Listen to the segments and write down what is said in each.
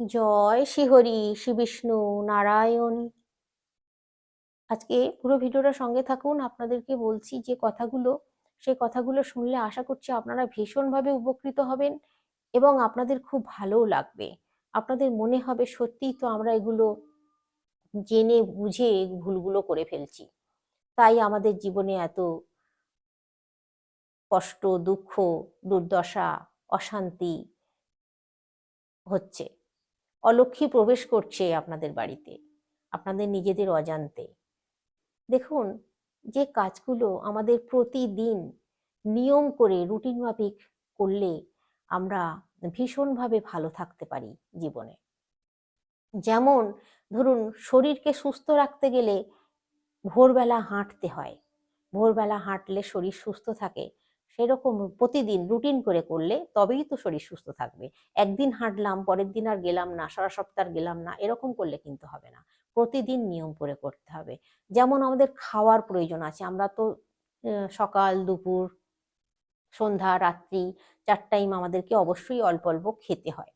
জয় শ্রীহরি শ্রী বিষ্ণু নারায়ণ। আজকে পুরো ভিডিওটা সঙ্গে থাকুন, আপনাদেরকে বলছি যে কথাগুলো, সেই কথাগুলো শুনলে আশা করছি আপনারা ভীষণভাবে উপকৃত হবেন এবং আপনাদের খুব ভালোও লাগবে। আপনাদের মনে হবে সত্যিই তো আমরা এগুলো জেনে বুঝে ভুলগুলো করে ফেলছি। তাই আমাদের জীবনে এত কষ্ট, দুঃখ, দুর্দশা, অশান্তি হচ্ছে। অলক্ষী প্রবেশ করছে আপনাদের বাড়িতে, আপনাদের নিজেদের অজান্তে। দেখুন, যে কাজগুলো আমাদের প্রতিদিন নিয়ম করে রুটিন মাফিক করলে আমরা ভীষণভাবে ভালো থাকতে পারি জীবনে। যেমন, ধরুন, শরীরকে সুস্থ রাখতে গেলে ভোরবেলা হাঁটতে হয়। ভোরবেলা হাঁটলে শরীর সুস্থ থাকে সেরকম প্রতিদিন রুটিন করে করলে তবেই তো শরীর সুস্থ থাকবে। একদিন হাঁটলাম, পরের দিন আর গেলাম না, সারা সপ্তাহ গেলাম না, এরকম করলে কিন্তু হবে না। প্রতিদিন নিয়ম করে করতে হবে। যেমন আমাদের খাওয়ার প্রয়োজন আছে, আমরা তো সকাল, দুপুর, সন্ধ্যা, রাত্রি চার টাইম আমাদেরকে অবশ্যই অল্প অল্প খেতে হয়।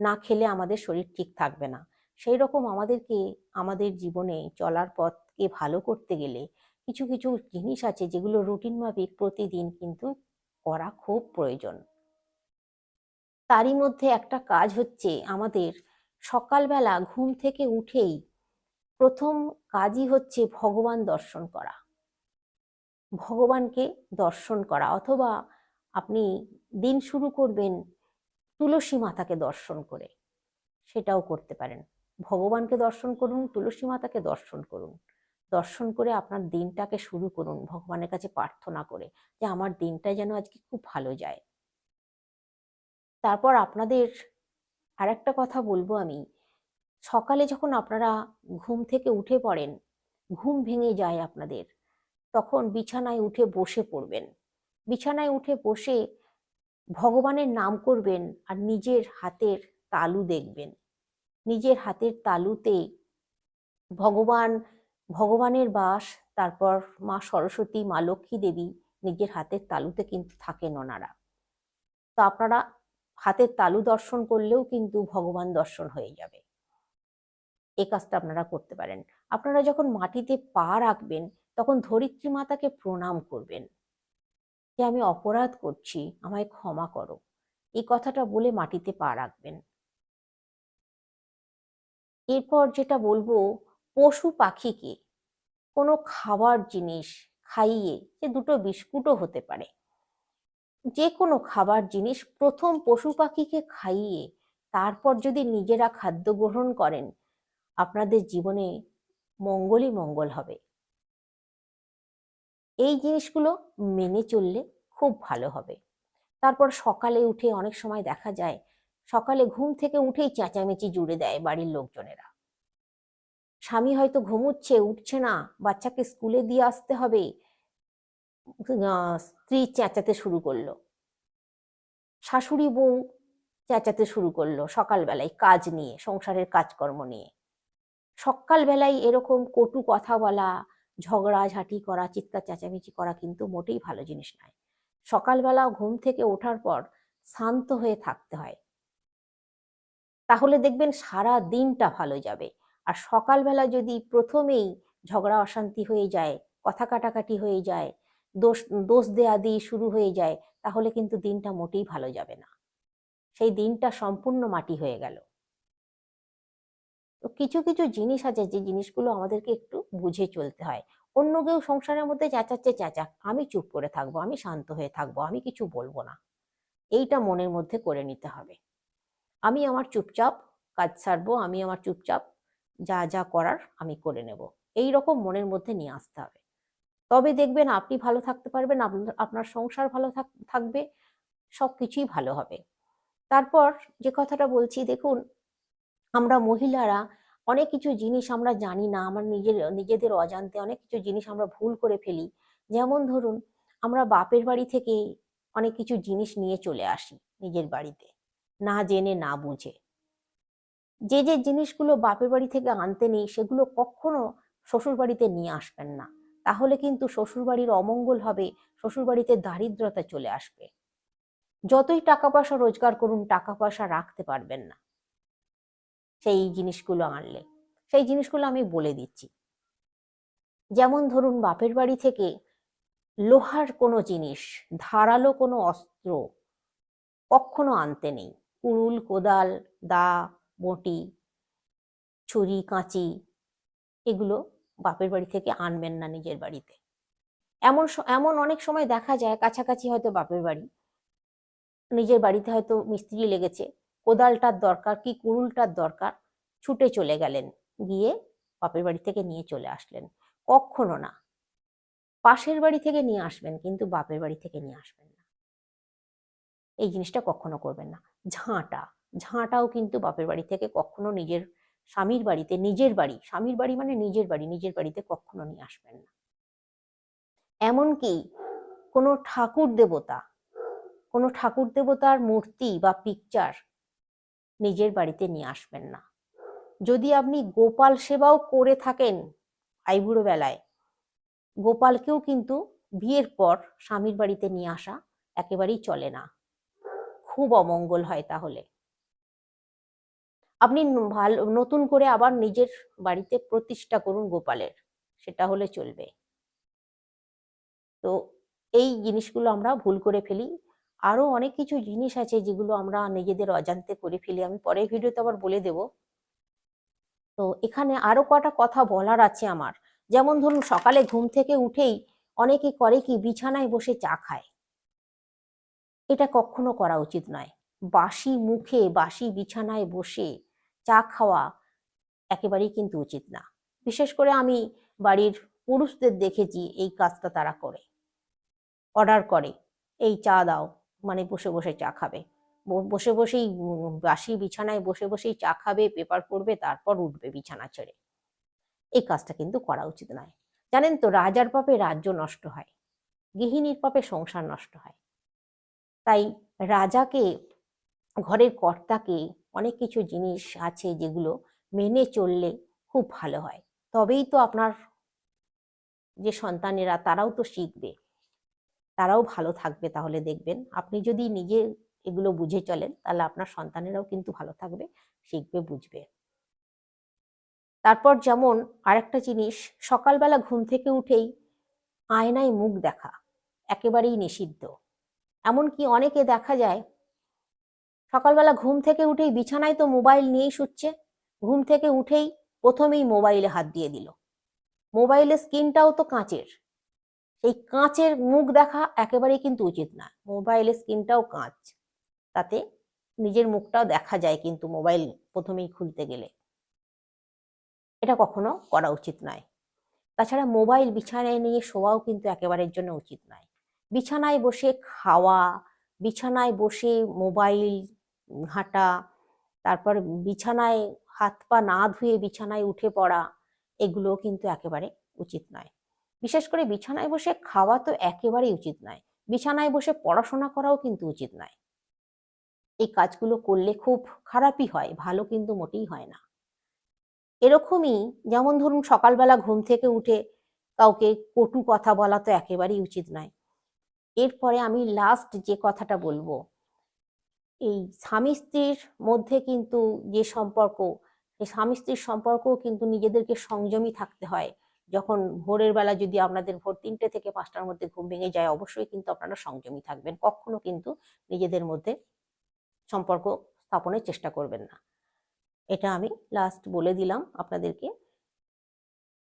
না খেলে আমাদের শরীর ঠিক থাকবে না। সেই রকম আমাদেরকে, আমাদের জীবনে চলার পথকে ভালো করতে গেলে কিছু কিছু জিনিস আছে যেগুলো রুটিন মাফিক প্রতিদিন কিন্তু করা খুব প্রয়োজন। তারই মধ্যে একটা কাজ হচ্ছে আমাদের সকালবেলা ঘুম থেকে উঠেই প্রথম কাজই হচ্ছে ভগবান দর্শন করা। ভগবানকে দর্শন করা অথবা আপনি দিন শুরু করবেন তুলসী মাতাকে দর্শন করে, সেটাও করতে পারেন। ভগবানকে দর্শন করুন, তুলসী মাতাকে দর্শন করুন। দর্শন করে আপনার দিনটাকে শুরু করুন। ভগবানের কাছে প্রার্থনা করে যে আমার দিনটা যেন আজকে খুব ভালো যায়। তারপর আপনাদের আরেকটা কথা বলব আমি। সকালে যখন আপনারা ঘুম থেকে উঠে পড়েন, ঘুম ভেঙে যায় আপনাদের, তখন বিছানায় উঠে বসে পড়বেন। বিছানায় উঠে বসে ভগবানের নাম করবেন আর নিজের হাতের তালু দেখবেন। নিজের হাতের তালুতে ভগবান ভগবানের বাস, তারপর মা সরস্বতী, মা লক্ষ্মী দেবী নিজের হাতের তালুতে কিন্তু থাকেন ওনারা। তো আপনারা হাতের তালু দর্শন করলেও কিন্তু ভগবান দর্শন হয়ে যাবে। এ কাজটা আপনারা করতে পারেন। আপনারা যখন মাটিতে পা রাখবেন, তখন ধরিত্রী মাতাকে প্রণাম করবেন। যে আমি অপরাধ করছি, আমায় ক্ষমা করো। এই কথাটা বলে মাটিতে পা রাখবেন। এরপর যেটা বলব পশু পাখিকে কোনো খাবার জিনিস খাইয়ে যে দুটো বিস্কুটও হতে পারে। যে কোনো খাবার জিনিস প্রথম পশু পাখিকে খাইয়ে তারপর যদি নিজেরা খাদ্য গ্রহণ করেন, আপনাদের জীবনে মঙ্গলই মঙ্গল হবে। এই জিনিসগুলো মেনে চললে খুব ভালো হবে। তারপর সকালে উঠে অনেক সময় দেখা যায়, সকালে ঘুম থেকে উঠেই চেঁচামেচি জুড়ে দেয় বাড়ির লোকজনেরা। স্বামী হয়তো ঘুমুচ্ছে, উঠছে না, বাচ্চাকে স্কুলে দিয়ে আসতে হবে। স্ত্রী চেঁচাতে শুরু করল। শাশুড়ি বউ চেঁচাতে শুরু করল সকালবেলায় কাজ নিয়ে, সংসারের কাজকর্ম নিয়ে। সকালবেলায় এরকম কটু কথা বলা ঝগড়া ঝাঁটি করা, চিৎকার চেঁচামেচি করা কিন্তু মোটেই ভালো জিনিস নয়। সকালবেলা ঘুম থেকে ওঠার পর শান্ত হয়ে থাকতে হয়। তাহলে দেখবেন সারা দিনটা ভালো যাবে। আর সকালবেলা যদি প্রথমেই ঝগড়া অশান্তি হয়ে যায়, কথা কাটাকাটি হয়ে যায়, দোষ দোষ দেয়া দিয়ে শুরু হয়ে যায়, তাহলে কিন্তু দিনটা মোটেই ভালো যাবে না। সেই দিনটা সম্পূর্ণ মাটি হয়ে গেল। তো কিছু কিছু জিনিস আছে যে জিনিসগুলো আমাদেরকে একটু বুঝে চলতে হয়। অন্য কেউ সংসারের মধ্যে চেঁচাচ্ছে চেঁচাক আমি চুপ করে থাকব, আমি শান্ত হয়ে থাকব, আমি কিছু বলব না। এইটা মনের মধ্যে করে নিতে হবে। আমি আমার চুপচাপ কাজ সারবো, আমি আমার চুপচাপ যা যা করার আমি করে নেব। এই রকম মনের মধ্যে নিয়ে আসতে হবে। তবে দেখবেন আপনি ভালো থাকতে পারবেন, আপনার সংসার ভালো থাক- থাকবে সব কিছুই ভালো হবে। তারপর যে কথাটা বলছি, দেখুন, আমরা মহিলারা অনেক কিছু জিনিস আমরা জানি না, আমার নিজের, নিজেদের অজান্তে অনেক কিছু জিনিস আমরা ভুল করে ফেলি। যেমন ধরুন, আমরা বাপের বাড়ি থেকে অনেক কিছু জিনিস নিয়ে চলে আসি নিজের বাড়িতে, না জেনে, না বুঝে। যে যে জিনিসগুলো বাপের বাড়ি থেকে আনতে নেই, সেগুলো কখনো শ্বশুর বাড়িতে নিয়ে আসবেন না। তাহলে কিন্তু শ্বশুর বাড়ির অমঙ্গল হবে শ্বশুর বাড়িতে দারিদ্রতা চলে আসবে। যতই টাকা পয়সা রোজগার করুন, টাকা পয়সা রাখতে পারবেন না। সেই জিনিসগুলো আনলে। সেই জিনিসগুলো আমি বলে দিচ্ছি। যেমন ধরুন, বাপের বাড়ি থেকে লোহার কোনো জিনিস, ধারালো কোনো অস্ত্র কখনো আনতে নেই। কুড়ুল কোদাল, দা বটি, ছুরি, কাঁচি এগুলো বাপের বাড়ি থেকে আনবেন না নিজের বাড়িতে। এমন এমন অনেক সময় দেখা যায় কাছাকাছি হয়তো বাপের বাড়ি, নিজের বাড়িতে হয়তো মিস্ত্রি লেগেছে, কোদালটার দরকার কি কুড়ুলটার দরকার, ছুটে চলে গেলেন, গিয়ে বাপের বাড়ি থেকে নিয়ে চলে আসলেন। কখনো না। পাশের বাড়ি থেকে নিয়ে আসবেন কিন্তু বাপের বাড়ি থেকে নিয়ে আসবেন না। এই জিনিসটা কখনো করবেন না। ঝাঁটা। ঝাঁটাও কিন্তু বাপের বাড়ি থেকে কখনো নিজের স্বামীর বাড়িতে, নিজের বাড়ি, স্বামীর বাড়ি মানে নিজের বাড়ি, নিজের বাড়িতে কখনো নিয়ে আসবেন না। এমনকি কোনো ঠাকুর দেবতা, কোনো ঠাকুর দেবতার মূর্তি বা পিকচার নিজের বাড়িতে নিয়ে আসবেন না। যদি আপনি গোপাল সেবাও করে থাকেন আইবুড়ো বেলায়, গোপালকেও কিন্তু বিয়ের পর স্বামীর বাড়িতে নিয়ে আসা একেবারেই চলে না। খুব অমঙ্গল হয় তাহলে। আপনি ভালো, নতুন করে আবার নিজের বাড়িতে প্রতিষ্ঠা করুন গোপালের, সেটা হলে চলবে। তো এই জিনিসগুলো আমরা ভুল করে ফেলি। আরও অনেক কিছু জিনিস আছে যেগুলো আমরা নিজেদের অজান্তে করে ফেলি। আমি পরের ভিডিওতে আবার বলে দেব। তো এখানে আরও কটা কথা বলার আছে আমার। যেমন ধরুন, সকালে ঘুম থেকে উঠেই অনেকে করে কি, বিছানায় বসে চা খায়। এটা কখনো করা উচিত নয়। বাসি মুখে, বাসি বিছানায় বসে চা খাওয়া একেবারেই কিন্তু উচিত না। বিশেষ করে আমি বাড়ির পুরুষদের দেখেছি এই কাজটা তারা করে। অর্ডার করে, এই চা দাও। মানে বসে বসে চা খাবে। বসে বসেই বাসি বিছানায় বসে বসেই চা খাবে, পেপার পড়বে, তারপর উঠবে বিছানা ছেড়ে। এই কাজটা কিন্তু করা উচিত নয়। জানেন তো, রাজার পাপে রাজ্য নষ্ট হয়, গৃহিণীর পাপে সংসার নষ্ট হয়। তাই রাজাকে, ঘরের কর্তাকে অনেক কিছু জিনিস আছে যেগুলো মেনে চললে খুব ভালো হয়। তবেই তো আপনার যে সন্তানেরা তারাও তো শিখবে। তারাও ভালো থাকবে তাহলে দেখবেন। আপনি যদি নিজে এগুলো বুঝে চলেন, তাহলে আপনার সন্তানেরাও কিন্তু ভালো থাকবে, শিখবে, বুঝবে। তারপর যেমন আরেকটা জিনিস, সকালবেলা ঘুম থেকে উঠেই আয়নায় মুখ দেখা, একেবারেই নিষিদ্ধ। এমনকি অনেকে দেখা যায় সকালবেলা ঘুম থেকে উঠেই বিছানায় তো মোবাইল নিয়েই শুচ্ছে। ঘুম থেকে উঠেই প্রথমেই মোবাইলে হাত দিয়ে দিল। মোবাইলের স্ক্রিনটাও তো কাঁচের। এই কাঁচের মুখ দেখা একেবারেই কিন্তু উচিত না মোবাইলের স্ক্রিনটাও কাঁচ। তাতে নিজের মুখটাও দেখা যায় কিন্তু মোবাইল প্রথমেই খুলতে গেলে। এটা কখনো করা উচিত নয়। তাছাড়া মোবাইল বিছানায় নিয়ে শোয়াও কিন্তু একেবারের জন্য উচিত নয়। বিছানায় বসে খাওয়া, বিছানায় বসে মোবাইল ঘাঁটা তারপর বিছানায় হাত পা না ধুয়ে বিছানায় উঠে পড়া এগুলো কিন্তু একেবারে উচিত নয়। বিশেষ করে বিছানায় বসে খাওয়া তো একেবারেই উচিত নয়। বিছানায় বসে পড়াশোনা করাও কিন্তু উচিত নয়। এই কাজগুলো করলে খুব খারাপই হয়, ভালো কিন্তু মোটেই হয় না। এরকমই যেমন ধরুন সকালবেলা ঘুম থেকে উঠে কাউকে কটু কথা বলা তো একেবারেই উচিত নয়। এরপরে আমি লাস্ট যে কথাটা বলব এই স্বামী স্ত্রীর মধ্যে কিন্তু যে সম্পর্ক, এই স্বামী স্ত্রীর সম্পর্কও কিন্তু নিজেদেরকে সংযমী থাকতে হয়। যখন ভোরের বেলা যদি আপনাদের ভোর তিনটে থেকে পাঁচটার মধ্যে ঘুম ভেঙে যায়, অবশ্যই কিন্তু আপনারা সংযমী থাকবেন। কখনো কিন্তু নিজেদের মধ্যে সম্পর্ক স্থাপনের চেষ্টা করবেন না। এটা আমি লাস্ট বলে দিলাম আপনাদেরকে।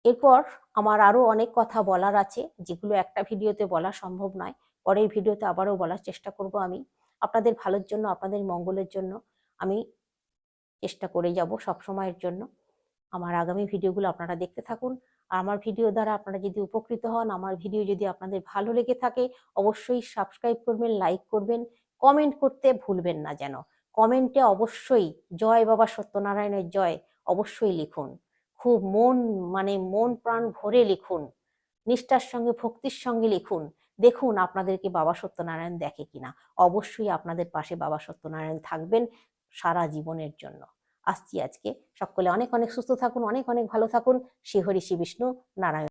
এরপর আমার আরও অনেক কথা বলার আছে, যেগুলো একটা ভিডিওতে বলা সম্ভব নয়, পরের ভিডিওতে আবারও বলার চেষ্টা করব আমি। আপনাদের ভালোর জন্য, আপনাদের মঙ্গলের জন্য আমি চেষ্টা করে যাব সব সময়ের জন্য। আমার আগামী ভিডিওগুলো আপনারা দেখতে থাকুন। আর আমার ভিডিও দ্বারা আপনারা যদি উপকৃত হন, আমার ভিডিও যদি আপনাদের ভালো লেগে থাকে, অবশ্যই সাবস্ক্রাইব করবেন লাইক করবেন কমেন্ট করতে ভুলবেন না যেন। কমেন্টে অবশ্যই জয় বাবা সত্যনারায়ণের জয় অবশ্যই লিখুন। খুব মন মানে মন প্রাণ ভরে লিখুন। নিষ্ঠার সঙ্গে, ভক্তির সঙ্গে লিখুন। দেখুন আপনাদেরকে বাবা সত্যনারায়ণ দেখে কিনা। অবশ্যই আপনাদের পাশে বাবা সত্যনারায়ণ থাকবেন সারা জীবনের জন্য। আসছি আজকে। সকলে অনেক অনেক সুস্থ থাকুন, অনেক অনেক ভালো থাকুন। শ্রী হরি শ্রী বিষ্ণু, নারায়ণ।